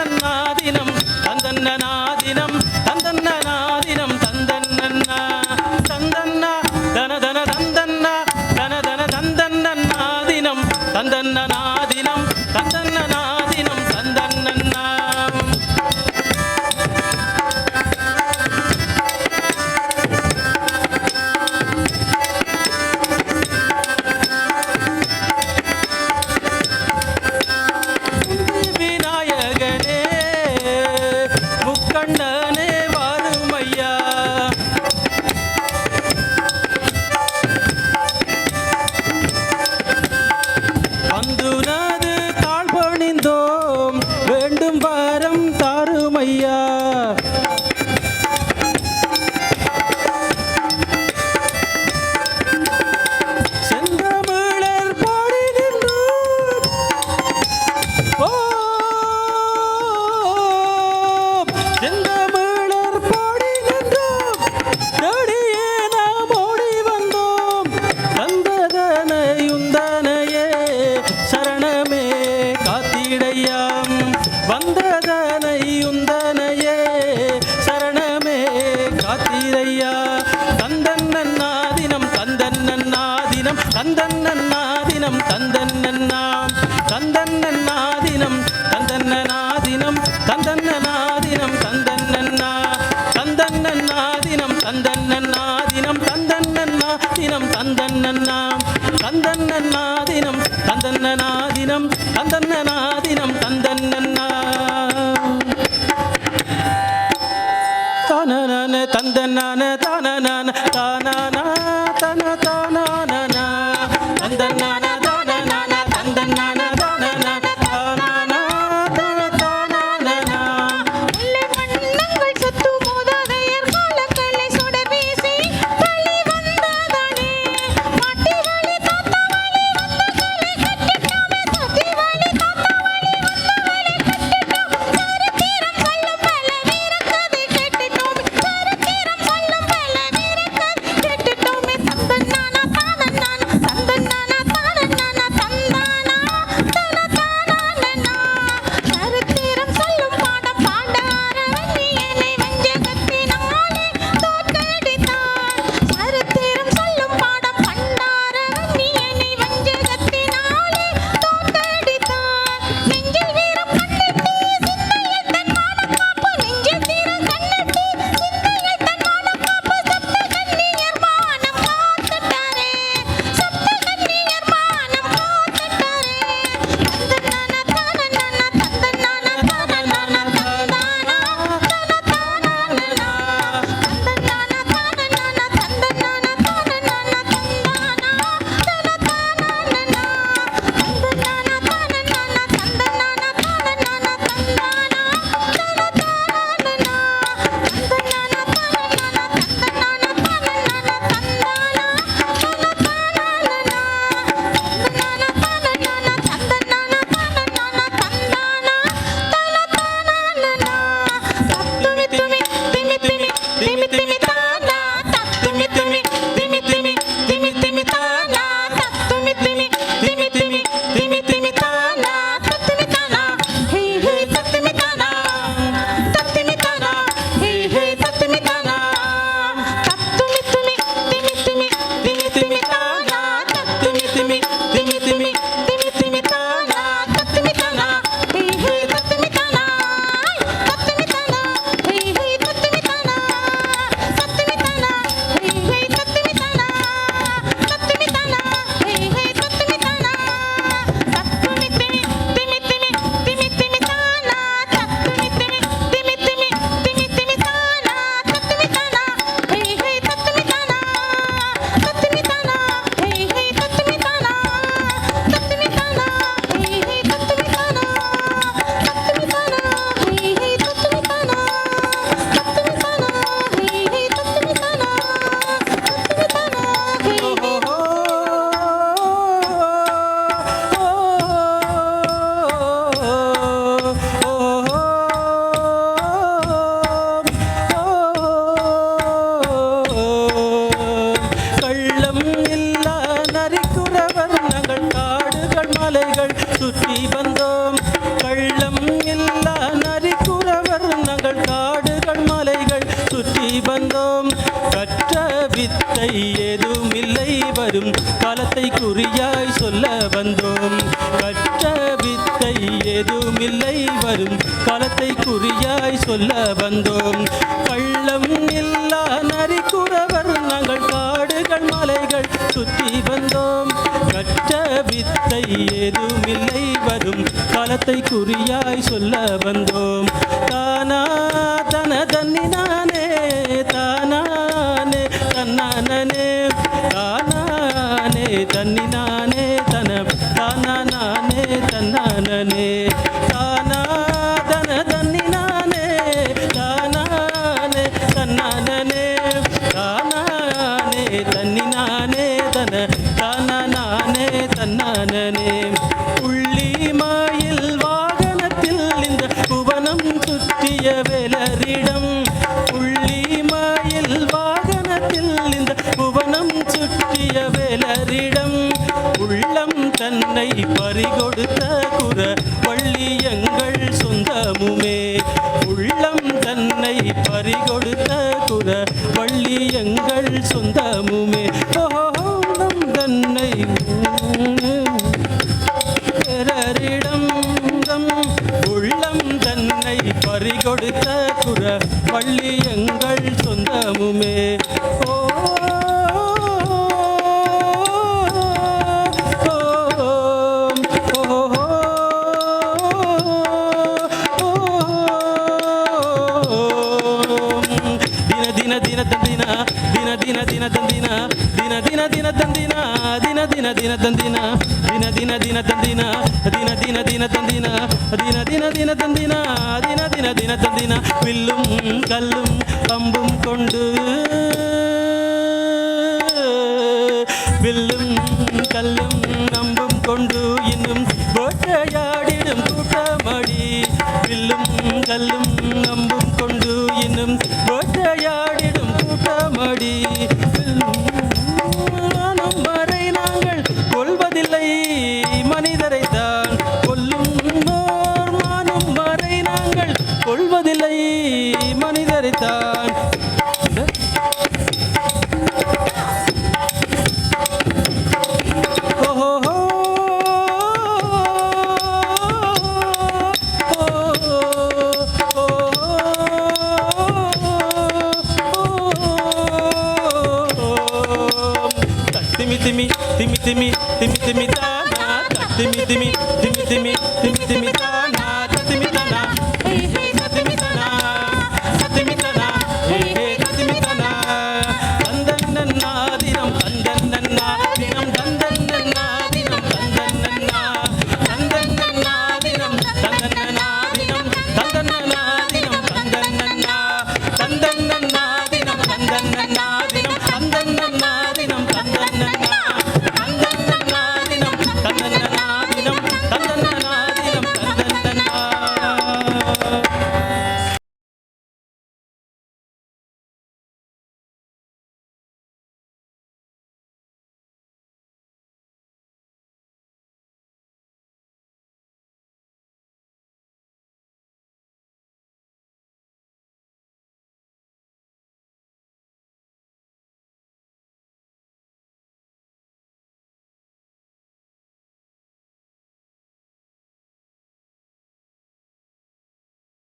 தந்தன்னாதினம் தந்தன்னநாதினம் தந்த தந்தன்னாதினம் தந்தன்னா தந்தன்னாதினம் தந்தன்னாதினம் தந்தன்னாதினம் தந்தன்னா தந்தன்னாதினம் தந்தன்னாதினம் தந்தன்னாதினம் தந்தன்னா தந்தனான தந்தனான தானனான தானான ஏதும் இல்லை வரும் காலத்தை குறியாய் சொல்ல வந்தோம். கற்ற வித்தை ஏதும் இல்லை வரும் காலத்தை குறியாய் சொல்ல வந்தோம். பள்ளம் இல்லா நரிக்குறவர் நாங்கள் காடுகள் மலைகள் சுற்றி வந்தோம். கற்ற வித்தை ஏதும் இல்லை வரும் காலத்தை குறியாய் சொல்ல வந்தோம். ನಾನೇ ತಾನಾದನ ತನ್ನಿ ನಾನೇ ತಾನಾನೆ ತನ್ನಾನೇ ತಾನಾನೆ ತನ್ನಿ ನಾನೇ ತನ ತಾನ ನಾನೇ தன்னானே. புள்ளி மாயில் வாகனத்தில் இந்த குவனம் சுற்றிய வெலரிடம் புற வள்ளி எங்கள் சொந்தமுமே. ஓஹோ தன்னை பிறரிடம் தம் உள்ளம் தன்னை பறிகொடுத்த குற வள்ளி எங்கள் சொந்தமுமே. ದಿನ ದಿನ ದಿನ ತಂದಿನ ದಿನ ದಿನ ದಿನ ತಂದಿನ ದಿನ ದಿನ ದಿನ ತಂದಿನ ದಿನ ದಿನ ದಿನ ತಂದಿನ ದಿನ ದಿನ ದಿನ ತಂದಿನ வில்லும் கல்லும் பம்பும் கொண்டு வில்லும் கல்லும் நம்பும் கொண்டு இன்னும் வேட்டையாடிடும் கூட்டமடி வில்லும் கல்லும் நம்பும் நாங்கள் கொள்வதில்லை மனிதரை தான் ஓஹோ திமி திமி திமி திமி திமி திமி தானா திமி திமி திமி திமி திமி திமி தா